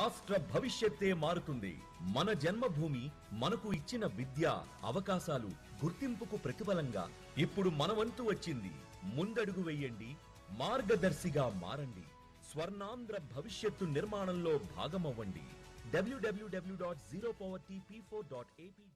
రాష్ట్ర భవిష్యత్తే మారుతుంది. మన జన్మభూమి మనకు ఇచ్చిన విద్య అవకాశాలు గుర్తింపుకు ప్రతిఫలంగా ఇప్పుడు మన వంతు వచ్చింది. ముందడుగు వెయ్యండి మార్గదర్శిగా మారండి. స్వర్ణాంధ్ర భవిష్యత్తు నిర్మాణంలో భాగమవ్వండి. డబ్ల్యూడబ్ల్యూడబ్ల్యూ dot zero poverty P four dot AP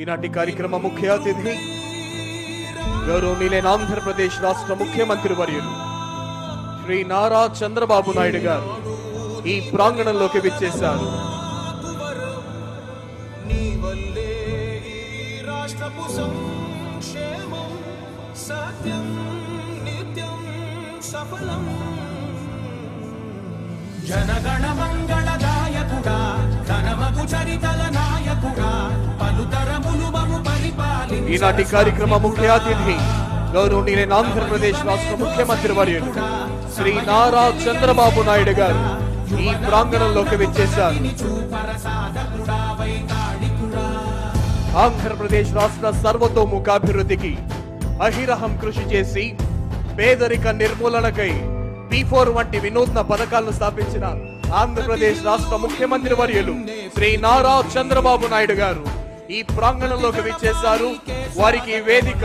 ఈనాటి కార్యక్రమ ముఖ్య అతిథి గౌరవనీయులైన ఆంధ్రప్రదేశ్ రాష్ట్ర ముఖ్యమంత్రి వర్యులు శ్రీ నారా చంద్రబాబు నాయుడు గారు ఈ ప్రాంగణంలోకి విచ్చేశారు. సత్యం నిత్యం సఫలం. జనగణ మంగళదాయకుడా ధనమకు చరితల నాయకుడా పలుతరములు మము పరిపాలి ఈనాటి కార్యక్రమ ముఖ్య అతిథి గౌరవనీయులైన ఆంధ్రప్రదేశ్ రాష్ట్ర ముఖ్యమంత్రి వర్యుడు శ్రీ నారా చంద్రబాబు నాయుడు గారు ఈ ప్రాంగణంలోకి విచ్చేశారు. ఆంధ్రప్రదేశ్ రాష్ట్ర సర్వతోముఖాభివృద్ధికి అహిరహం కృషి చేసి పేదరిక నిర్మూలనకై పి ఫోర్ వంటి వినూత్న పథకాలను స్థాపించిన ఆంధ్రప్రదేశ్ రాష్ట్ర ముఖ్యమంత్రి వర్యులు శ్రీ నారా చంద్రబాబు నాయుడు గారు. ఈ ప్రాంగణంలోకి విచ్చేశారు. వారికి వేదిక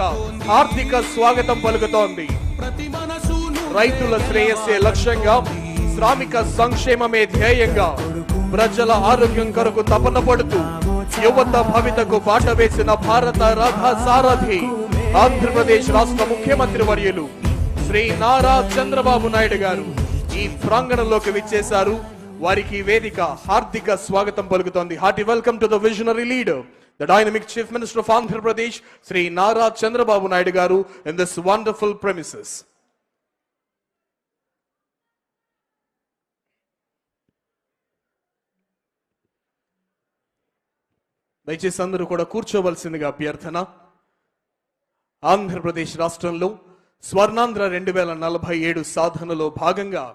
ఆర్థిక స్వాగతం పలుకుతోంది. రైతుల శ్రేయస్సే లక్ష్యంగా శ్రామిక సంక్షేమమే ధ్యేయంగా ప్రజల ఆరోగ్యం కొరకు తపన పడుతూ యువత భవితకు బాట వేసిన భారత రథ సారథి ఆంధ్రప్రదేశ్ రాష్ట్ర ముఖ్యమంత్రి వర్యులు శ్రీ నారా చంద్రబాబు నాయుడు గారు ఈ ప్రాంగణంలోకి విచ్చేశారు. వారికి వేదిక హార్దిక స్వాగతం పలుకుతోంది. Hearty welcome to the visionary leader the dynamic chief minister of Andhra Pradesh Shri Nara Chandrababu Naidu గారు ఇన్ దిస్ వండర్ఫుల్ ప్రెమిసెస్ దయచేసి అందరూ కూడా కూర్చోవలసిందిగా అభ్యర్థన. ఆంధ్రప్రదేశ్ రాష్ట్రంలో స్వర్ణాంధ్ర రెండు వేల నలభై ఏడు సాధనలో భాగంగా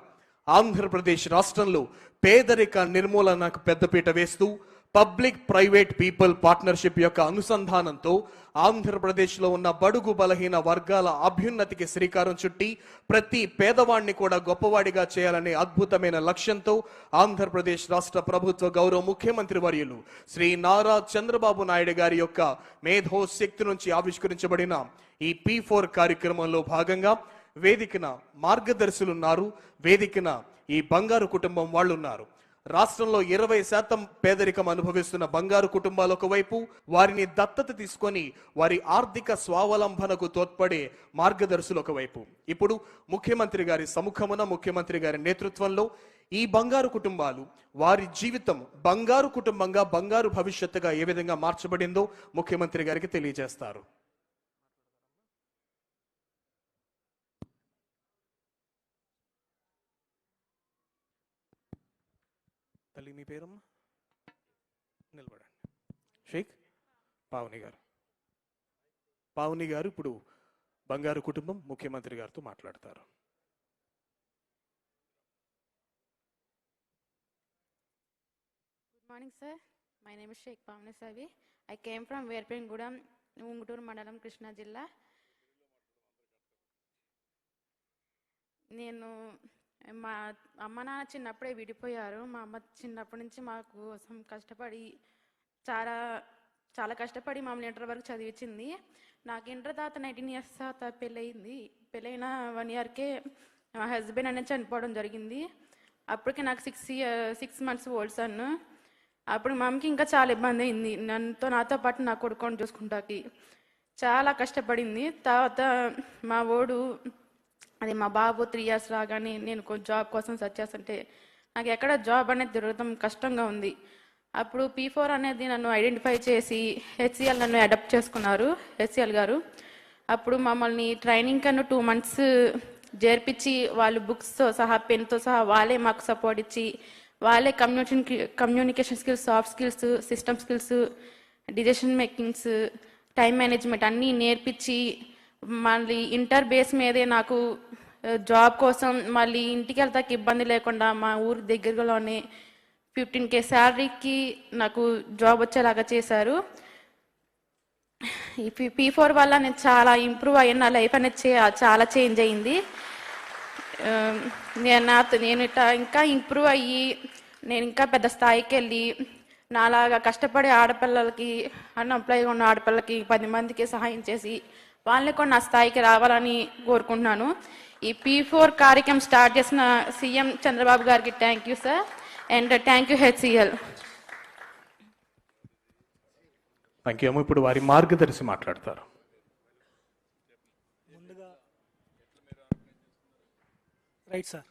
ఆంధ్రప్రదేశ్ రాష్ట్రంలో పేదరిక నిర్మూలనకు పెద్దపీట వేస్తూ పబ్లిక్ ప్రైవేట్ పీపుల్ పార్ట్నర్షిప్ యొక్క అనుసంధానంతో ఆంధ్రప్రదేశ్లో ఉన్న బడుగు బలహీన వర్గాల అభ్యున్నతికి శ్రీకారం చుట్టి ప్రతి పేదవాడిని కూడా గొప్పవాడిగా చేయాలనే అద్భుతమైన లక్ష్యంతో ఆంధ్రప్రదేశ్ రాష్ట్ర ప్రభుత్వ గౌరవ ముఖ్యమంత్రి వర్యులు శ్రీ నారా చంద్రబాబు నాయుడు గారి యొక్క మేధో శక్తి నుంచి ఆవిష్కరించబడిన ఈ పీ ఫోర్ కార్యక్రమంలో భాగంగా వేదికన మార్గదర్శులున్నారు. వేదికన ఈ బంగారు కుటుంబం వాళ్ళు ఉన్నారు రాష్ట్రంలో ఇరవై శాతం పేదరికం అనుభవిస్తున్న బంగారు కుటుంబాలు ఒకవైపు వారిని దత్తత తీసుకొని వారి ఆర్థిక స్వావలంబనకు తోడ్పడే మార్గదర్శులు ఒకవైపు. ఇప్పుడు ముఖ్యమంత్రి గారి సముఖమున ముఖ్యమంత్రి గారి నేతృత్వంలో ఈ బంగారు కుటుంబాలు వారి జీవితం బంగారు కుటుంబంగా బంగారు భవిష్యత్తుగా ఏ విధంగా మార్చబడిందో ముఖ్యమంత్రి గారికి తెలియజేస్తారు. మీ పేరు నిలబడండి. షేక్ పావుని గారు. పావుని గారు ఇప్పుడు బంగారు కుటుంబం ముఖ్యమంత్రి గారితో మాట్లాడతారు. Good morning sir my name Shaik Pavani Savi I came from Verpengudem Unguturu మండలం కృష్ణా జిల్లా నేను మా అమ్మ నాన్న చిన్నప్పుడే విడిపోయారు. మా అమ్మ చిన్నప్పటి నుంచి మా కోసం కష్టపడి చాలా చాలా కష్టపడి మమ్మల్ని ఇంటర్ వరకు చదివించింది. నాకు ఇంటర్ తర్వాత నైన్టీన్ ఇయర్స్ తర్వాత పెళ్ళయింది. పెళ్ళైన వన్ ఇయర్కే మా హస్బెండ్ అనేది చనిపోవడం జరిగింది. అప్పటికే నాకు six year six months old son అప్పుడు మా అమ్మకి ఇంకా చాలా ఇబ్బంది అయింది. నన్నుతో నాతో పాటు నా కొడుకొని చూసుకుంటాకి. చాలా కష్టపడింది. తర్వాత మా ఓడు అది మా బాబు త్రీ ఇయర్స్ రాగానే నేను జాబ్ కోసం సెర్చ్ చేస్తుంటే నాకు ఎక్కడ జాబ్ అనేది దొరకడం కష్టంగా ఉంది. అప్పుడు పీ ఫోర్ అనేది నన్ను ఐడెంటిఫై చేసి హెచ్సిఎల్ నన్ను అడాప్ట్ చేసుకున్నారు హెచ్సిఎల్ గారు. అప్పుడు మమ్మల్ని ట్రైనింగ్ కన్నా టూ మంత్స్ చేర్పించి వాళ్ళు బుక్స్తో సహా పెన్తో సహా వాళ్ళే మాకు సపోర్ట్ ఇచ్చి వాళ్ళే communication communication skills soft skills system skills decision makings time management అన్నీ నేర్పించి మళ్ళీ ఇంటర్ బేస్ మీదే నాకు జాబ్ కోసం మళ్ళీ ఇంటికి వెళ్తాకి ఇబ్బంది లేకుండా మా ఊరి దగ్గరలోనే ఫిఫ్టీన్ కే శాలరీకి నాకు జాబ్ వచ్చేలాగా చేశారు. ఈ పీ ఫోర్ వల్ల నేను చాలా ఇంప్రూవ్ అయ్యాను నా లైఫ్ అనేది చాలా చేంజ్ అయింది. నేను నాతో నేను ఇట్లా ఇంకా ఇంప్రూవ్ అయ్యి నేను ఇంకా పెద్ద స్థాయికి వెళ్ళి నాలాగా కష్టపడే ఆడపిల్లలకి అన్ఎంప్లాయ్గా ఉన్న ఆడపిల్లలకి పది మందికి సహాయం చేసి వాళ్ళని కూడా నా స్థాయికి రావాలని కోరుకుంటున్నాను. ఈ పీ ఫోర్ కార్యక్రమం స్టార్ట్ చేసిన సీఎం చంద్రబాబు గారికి thank you sir and thank you HCL thank you ఇప్పుడు వారి మార్గదర్శి మాట్లాడతారు. రైట్ సార్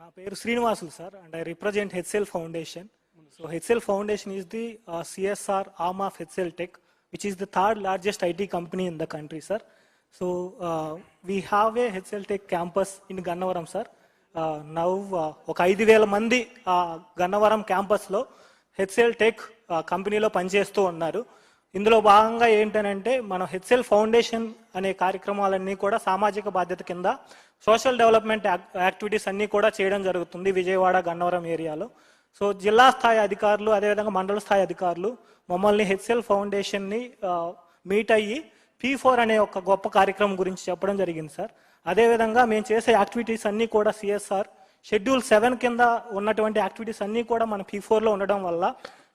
నా పేరు Srinivasulu sir and I represent HL foundation so HL foundation is the CSR arm of HL tech which is the third largest IT company in the country sir so we have a HL tech campus in Gannavaram sir now ఒక ఐదు వేల మంది గన్నవరం క్యాంపస్లో HL tech కంపెనీలో పనిచేస్తూ ఉన్నారు. ఇందులో భాగంగా ఏంటనంటే మనం హెచ్ఎల్ ఫౌండేషన్ అనే కార్యక్రమాలన్నీ కూడా సామాజిక బాధ్యత కింద సోషల్ డెవలప్మెంట్ యాక్- యాక్టివిటీస్ అన్నీ కూడా చేయడం జరుగుతుంది విజయవాడ గన్నవరం ఏరియాలో. సో జిల్లా స్థాయి అధికారులు అదేవిధంగా మండల స్థాయి అధికారులు మమ్మల్ని హెచ్ఎల్ ఫౌండేషన్ని మీట్ అయ్యి పీ ఫోర్ అనే ఒక గొప్ప కార్యక్రమం గురించి చెప్పడం జరిగింది సార్. అదేవిధంగా మేము చేసే యాక్టివిటీస్ అన్నీ కూడా సిఎస్ఆర్ షెడ్యూల్ సెవెన్ కింద ఉన్నటువంటి యాక్టివిటీస్ అన్నీ కూడా మన పీ ఫోర్లో ఉండడం వల్ల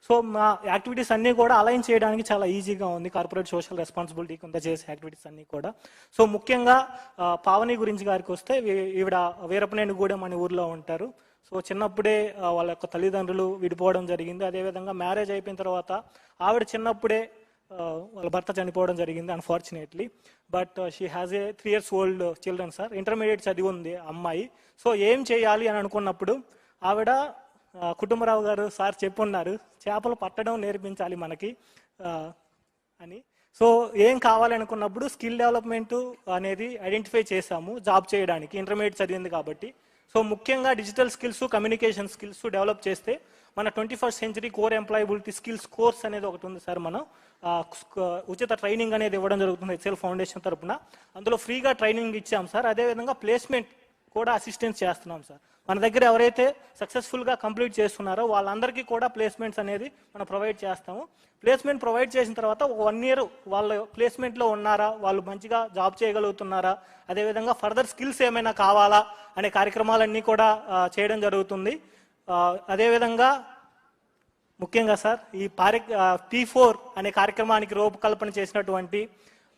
సో మా యాక్టివిటీస్ అన్నీ కూడా అలైన్ చేయడానికి చాలా ఈజీగా ఉంది. కార్పొరేట్ సోషల్ రెస్పాన్సిబిలిటీ కింద చేసే యాక్టివిటీస్ అన్నీ కూడా. సో ముఖ్యంగా పావని గురించి గారికి వస్తే ఈవిడ వీరపనేని గూడెం అనే ఊర్లో ఉంటారు. సో చిన్నప్పుడే వాళ్ళ యొక్క తల్లిదండ్రులు విడిపోవడం జరిగింది. అదేవిధంగా మ్యారేజ్ అయిపోయిన తర్వాత ఆవిడ చిన్నప్పుడే వాళ్ళ భర్త చనిపోవడం జరిగింది unfortunately but she has a three years old children sir intermediate చదివి ఉంది అమ్మాయి. సో ఏం చేయాలి అని అనుకున్నప్పుడు ఆవిడ కుటుంబరావు గారు సార్ చెప్పున్నారు చేపలు పట్టడం నేర్పించాలి మనకి అని. సో ఏం కావాలనుకున్నప్పుడు స్కిల్ డెవలప్మెంట్ అనేది ఐడెంటిఫై చేశాము జాబ్ చేయడానికి. ఇంటర్మీడియట్ చదివింది కాబట్టి. సో ముఖ్యంగా digital skills communication skills develop చేస్తే మన twenty first century core employability skills course అనేది ఒకటి ఉంది సార్ మనం ఉచిత ట్రైనింగ్ అనేది ఇవ్వడం జరుగుతుంది హెచ్ఎల్ ఫౌండేషన్ తరపున. అందులో ఫ్రీగా ట్రైనింగ్ ఇచ్చాం సార్. అదేవిధంగా ప్లేస్మెంట్ కూడా అసిస్టెన్స్ చేస్తున్నాం సార్ మన దగ్గర ఎవరైతే సక్సెస్ఫుల్గా కంప్లీట్ చేస్తున్నారో వాళ్ళందరికీ కూడా ప్లేస్మెంట్స్ అనేది మనం ప్రొవైడ్ చేస్తాము. ప్లేస్మెంట్ ప్రొవైడ్ చేసిన తర్వాత ఒక వన్ ఇయర్ వాళ్ళ ప్లేస్మెంట్లో ఉన్నారా వాళ్ళు మంచిగా జాబ్ చేయగలుగుతున్నారా అదేవిధంగా ఫర్దర్ స్కిల్స్ ఏమైనా కావాలా అనే కార్యక్రమాలన్నీ కూడా చేయడం జరుగుతుంది. అదేవిధంగా ముఖ్యంగా సార్ ఈ పారి టీ ఫోర్ అనే కార్యక్రమానికి రూపకల్పన చేసినటువంటి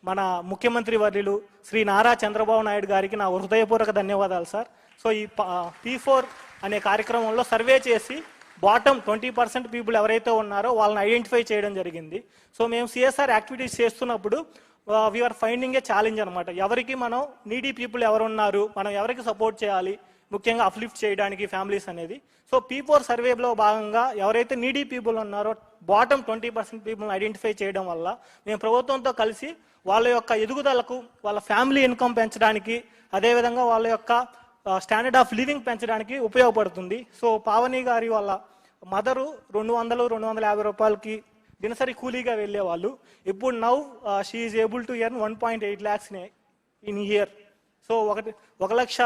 మన ముఖ్యమంత్రి వర్యులు శ్రీ నారా చంద్రబాబు నాయుడు గారికి నా హృదయపూర్వక ధన్యవాదాలు సార్. సో ఈ పీ ఫోర్ అనే కార్యక్రమంలో సర్వే చేసి బాటమ్ ట్వంటీ పర్సెంట్ పీపుల్ ఎవరైతే ఉన్నారో వాళ్ళని ఐడెంటిఫై చేయడం జరిగింది. సో మేము సిఎస్ఆర్ యాక్టివిటీస్ చేస్తున్నప్పుడు వీఆర్ ఫైండింగ్ ఏ ఛాలెంజ్ అనమాట ఎవరికి మనం నీడీ పీపుల్ ఎవరు ఉన్నారు మనం ఎవరికి సపోర్ట్ చేయాలి ముఖ్యంగా అప్లిఫ్ట్ చేయడానికి ఫ్యామిలీస్ అనేది. సో పీపోర్ సర్వేలో భాగంగా ఎవరైతే నీడీ పీపుల్ ఉన్నారో బాటమ్ ట్వంటీ పర్సెంట్ పీపుల్ని ఐడెంటిఫై చేయడం వల్ల మేము ప్రభుత్వంతో కలిసి వాళ్ళ యొక్క ఎదుగుదలకు వాళ్ళ ఫ్యామిలీ ఇన్కమ్ పెంచడానికి అదేవిధంగా వాళ్ళ యొక్క స్టాండర్డ్ ఆఫ్ లివింగ్ పెంచడానికి ఉపయోగపడుతుంది. సో పావని గారి వాళ్ళ మదరు రెండు వందలు రెండు వందల యాభై రూపాయలకి దినసరి కూలీగా వెళ్ళేవాళ్ళు. ఇప్పుడు now she's able to earn one point eight lakhs in year so ఒకటి ఒక లక్ష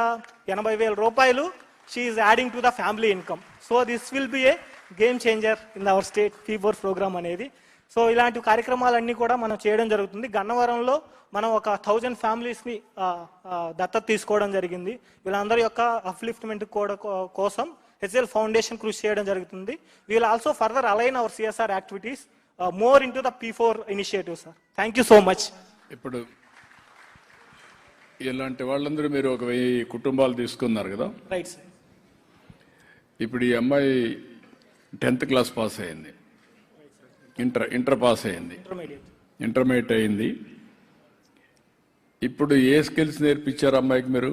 ఎనభై వేల రూపాయలు she's adding to the family income so this will be a game changer in our state P four program అనేది. So ఇలాంటి కార్యక్రమాలన్నీ కూడా మనం చేయడం జరుగుతుంది. గన్నవరంలో మనం ఒక థౌజండ్ ఫ్యామిలీస్ని దత్తత తీసుకోవడం జరిగింది. వీళ్ళందరి యొక్క అప్లిఫ్ట్మెంట్ కూడా కోసం హెచ్ఎల్ ఫౌండేషన్ కృషి చేయడం జరుగుతుంది. We'll also further align our CSR activities more into the P four initiative sir thank you so much ఇప్పుడు ఇలాంటి వాళ్ళందరూ మీరు ఒక వెయ్యి కుటుంబాలు తీసుకున్నారు కదా? రైట్ సార్ ఇప్పుడు ఈ అమ్మాయి టెన్త్ క్లాస్ పాస్ అయింది. ఇంటర్ ఇంటర్ పాస్ అయింది. ఇంటర్మీడియట్ అయింది. ఇప్పుడు ఏ స్కిల్స్ నేర్పించారు అమ్మాయికి మీరు?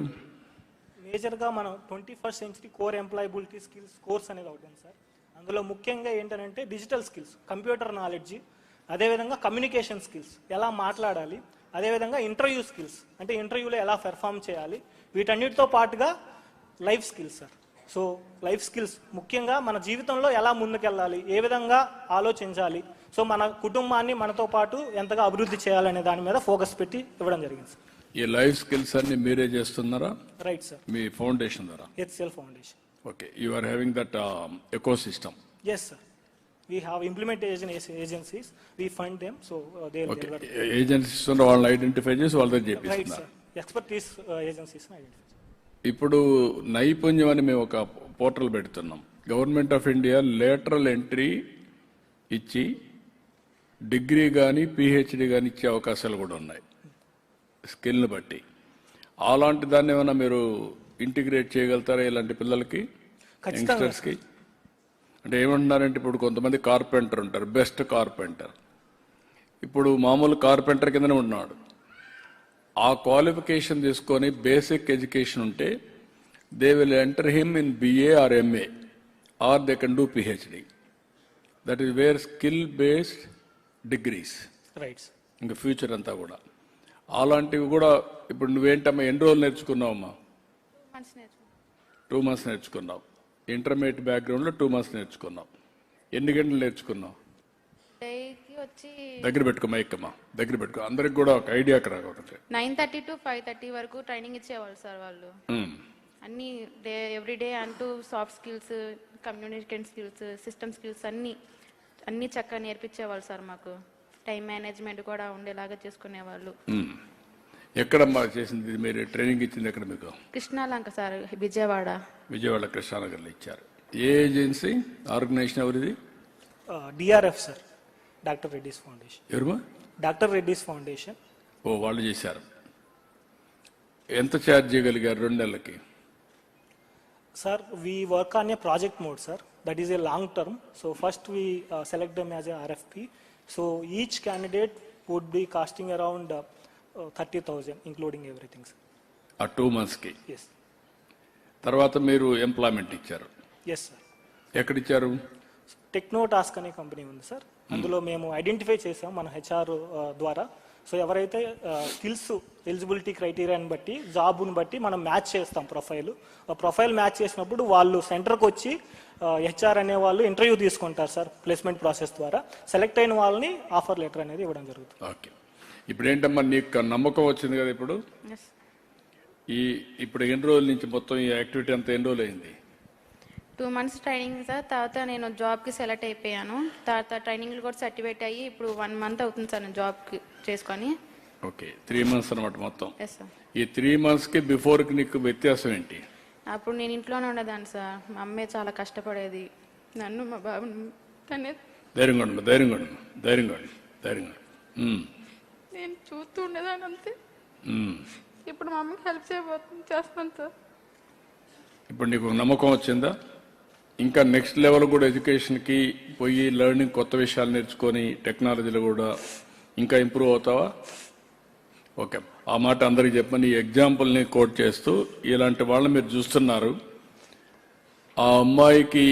మేజర్గా మనం twenty first century core employability skills course అనేది ఒకటి సార్ అందులో ముఖ్యంగా ఏంటంటే డిజిటల్ స్కిల్స్ కంప్యూటర్ నాలెడ్జ్ అదేవిధంగా కమ్యూనికేషన్ స్కిల్స్ ఎలా మాట్లాడాలి అదేవిధంగా ఇంటర్వ్యూ స్కిల్స్ అంటే ఇంటర్వ్యూలో ఎలా పెర్ఫామ్ చేయాలి? వీటన్నిటితో పాటుగా life skills sir so life skills ముఖ్యంగా మన జీవితంలో ఎలా ముందుకెళ్ళాలి? ఏ విధంగా ఆలోచించాలి? సో మన కుటుంబాన్ని మనతో పాటు ఎంతగా అభివృద్ధి చేయాలనే దాని మీద ఫోకస్ పెట్టి ఇవ్వడం జరిగింది సార్ ఈ లైఫ్ స్కిల్స్ అన్ని మీరే చేస్తున్నారా? రైట్ సార్ మీ ఫౌండేషన్ ద్వారా? HCL foundation okay you are having that ecosystem yes sir we have implementation agencies we fund them so they okay agencies ఉన్న వాళ్ళని ఐడెంటిఫై చేసి వాళ్ళ దగ్గర చేపిస్తున్నారు. ఎక్స్పర్టీస్ ఏజెన్సీస్ ఐడెంటిఫై ఇప్పుడు నైపుణ్యం అని మేము ఒక పోర్టల్ పెడుతున్నాం. Government of India lateral entry ఇచ్చి డిగ్రీ కానీ పిహెచ్డి కానీ ఇచ్చే అవకాశాలు కూడా ఉన్నాయి. స్కిల్ని బట్టి. అలాంటి దాన్ని ఏమైనా మీరు ఇంటిగ్రేట్ చేయగలుగుతారా ఇలాంటి పిల్లలకి. యంగ్స్టర్స్కి అంటే ఏమంటున్నారంటే ఇప్పుడు కొంతమంది కార్పెంటర్ ఉంటారు బెస్ట్ కార్పెంటర్ ఇప్పుడు మామూలు కార్పెంటర్ కిందనే ఉన్నాడు ఆ క్వాలిఫికేషన్ తీసుకొని బేసిక్ ఎడ్యుకేషన్ ఉంటే they will enter him in BA or MA or they can do PhD that is where skill based degrees right sir ఇంకా ఫ్యూచర్ అంతా కూడా. అలాంటివి కూడా ఇప్పుడు నువ్వేంటమ్మా ఎన్ని రోజులు నేర్చుకున్నావమ్మా? టూ మంత్స్ నేర్చుకున్నావు. ఇంటర్మీడియట్ బ్యాక్గ్రౌండ్లో టూ మంత్స్ నేర్చుకున్నావు ఎన్ని గంటలు వచ్చి దగ్గర పెట్టుకో మైక్కమ్మా దగ్గర పెట్టుకో. అందరికి కూడా ఒక ఐడియా ఒకటి nine thirty to five thirty వరకు ట్రైనింగ్ ఇచ్చేవాళ్ళు సార్ వాళ్ళు. అన్ని డే ఎవ్రీ డే అంటూ soft skills communication skills system skills అన్నీ అన్నీ చక్కగా నేర్పించేవాళ్ళు సార్ మాకు. టైం మేనేజ్మెంట్ కూడా ఉండేలాగా చేసుకునేవాళ్ళు. ఎక్కడమ్మా చేసింది? ఇది మీరు ట్రైనింగ్ ఇచ్చింది ఎక్కడ మీకు? కృష్ణాలంక సార్ విజయవాడ. విజయవాడ కృష్ణానగర్లో ఇచ్చారు. ఏ ఏజెన్సీ? ఆర్గనైజేషన్ ఎవరిది? DRF sir doctor Reddy's foundation. ఎవరుమా doctor Reddy's foundation. ఓ వాళ్ళు చేశారు. ఎంత ఛార్జ్ చేయగలిగారు రెండు నెలలకి? Sir, we work on a project mode, sir. That is a long term. So first we uh, select them as a RFP. So each candidate would be costing uh, 30,000, including everything, sir. ఆ two మంత్స్కి? Yes. తర్వాత మీరు employment ఇచ్చారు. Yes, sir. ఎక్కడిచ్చారు? Techno task అనే company ఉంది sir అందులో మేము ఐడెంటిఫై చేసాం మన హెచ్ఆర్ ద్వారా. సో ఎవరైతే స్కిల్స్ ఎలిజిబిలిటీ క్రైటీరియాని బట్టి జాబ్ని బట్టి మనం మ్యాచ్ చేస్తాం ప్రొఫైల్ ప్రొఫైల్ మ్యాచ్ చేసినప్పుడు వాళ్ళు సెంటర్కి వచ్చి హెచ్ఆర్ అనే వాళ్ళు ఇంటర్వ్యూ తీసుకుంటారు సార్ ప్లేస్మెంట్ ప్రాసెస్ ద్వారా. సెలెక్ట్ అయిన వాళ్ళని ఆఫర్ లెటర్ అనేది ఇవ్వడం జరుగుతుంది. ఓకే ఇప్పుడు ఏంటమ్మా నీకు నమ్మకం వచ్చింది కదా ఇప్పుడు? ఈ ఇప్పుడు ఎన్ని రోజుల నుంచి మొత్తం ఈ యాక్టివిటీ అంతా ఎన్ని రోజులు అయింది? టూ మంత్స్ ట్రైనింగ్ సార్ తర్వాత నేను జాబ్కి సెలెక్ట్ అయిపోయాను. తర్వాత ట్రైనింగ్లు కూడా సర్టిఫికేట్ అయ్యి ఇప్పుడు వన్ మంత్ అవుతుంది సార్ నేను జాబ్కి చేసుకొని. ఓకే త్రీ మంత్స్ అనమాట మొత్తం. ఈ త్రీ మంత్స్కి బిఫోర్కి నీకు వ్యత్యాసం ఏంటి? అప్పుడు నేను ఇంట్లోనే ఉండేదాన్ని సార్. మా అమ్మే చాలా కష్టపడేది. నన్ను మా బాబుని తనే ధైర్యంగా ఉండు ధైర్యంగా ఉండు ధైర్యంగా ఉండు ధైర్యంగా నేను చూస్తూ ఉండేదాన్ని అంతే. ఇప్పుడు మా అమ్మకి హెల్ప్ చేయబోతుంది చేస్తాను సార్. ఇప్పుడు నీకు నమ్మకం వచ్చిందా? ఇంకా నెక్స్ట్ లెవెల్ కూడా ఎడ్యుకేషన్కి పోయి లెర్నింగ్ కొత్త విషయాలు నేర్చుకొని టెక్నాలజీలో కూడా ఇంకా ఇంప్రూవ్ అవుతావా? ఓకే. ఆ మాట అందరికి చెప్పని ఈ ఎగ్జాంపుల్ని కోట్ చేస్తూ ఇలాంటి వాళ్ళని మీరు చూస్తున్నారు. ఆ అమ్మాయికి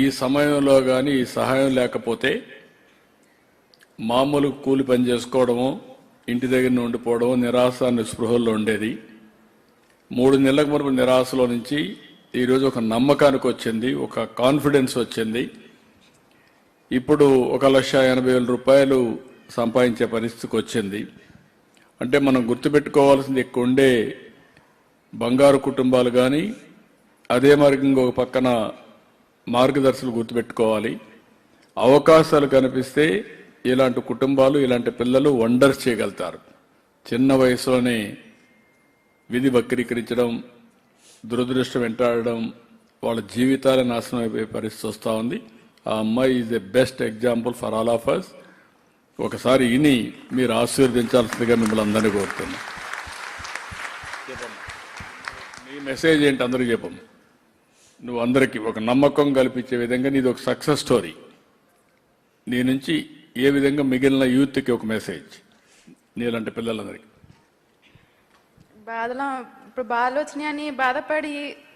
ఈ సమయంలో కానీ ఈ సహాయం లేకపోతే మామూలు కూలి పని చేసుకోవడము ఇంటి దగ్గర ఉండిపోవడం నిరాశ నిస్పృహల్లో ఉండేది. మూడు నెలలకు మునుపు నిరాశలో నుంచి ఈరోజు ఒక నమ్మకానికి వచ్చింది ఒక కాన్ఫిడెన్స్ వచ్చింది. ఇప్పుడు ఒక లక్ష ఎనభై వేల రూపాయలు సంపాదించే పరిస్థితికి వచ్చింది. అంటే మనం గుర్తుపెట్టుకోవాల్సింది ఎక్కువ ఉండే బంగారు కుటుంబాలు కానీ అదే మార్గంగా ఒక పక్కన మార్గదర్శులు గుర్తుపెట్టుకోవాలి. అవకాశాలు కనిపిస్తే ఇలాంటి కుటుంబాలు ఇలాంటి పిల్లలు వండర్స్ చేయగలుగుతారు. చిన్న వయసులోనే విధి వక్రీకరించడం దురదృష్టం వెంటాడడం వాళ్ళ జీవితాలే నాశనం అయిపోయే పరిస్థితి వస్తూ ఉంది. ఆ అమ్మాయి is the best example for all of us ఒకసారి ఇని మీరు ఆశీర్వదించాల్సిందిగా మిమ్మల్ని అందరినీ కోరుతున్నాం. నీ మెసేజ్ ఏంటి అందరికీ చెప్పం నువ్వు అందరికీ ఒక నమ్మకం కల్పించే విధంగా నీది ఒక సక్సెస్ స్టోరీ నీ నుంచి ఏ విధంగా మిగిలిన యూత్కి ఒక మెసేజ్ నీలాంటి పిల్లలందరికీ. బాధలో ఇప్పుడు బాధలు వచ్చినాయని బాధపడి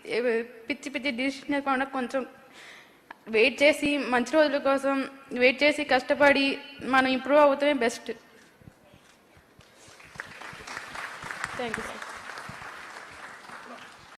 ఏ- పిచ్చి పిచ్చి డిసిషన్ కాకుండా కొంచెం వెయిట్ చేసి మంచి రోజుల కోసం వెయిట్ చేసి కష్టపడి మనం ఇంప్రూవ్ అవుతామే బెస్ట్ థ్యాంక్ యూ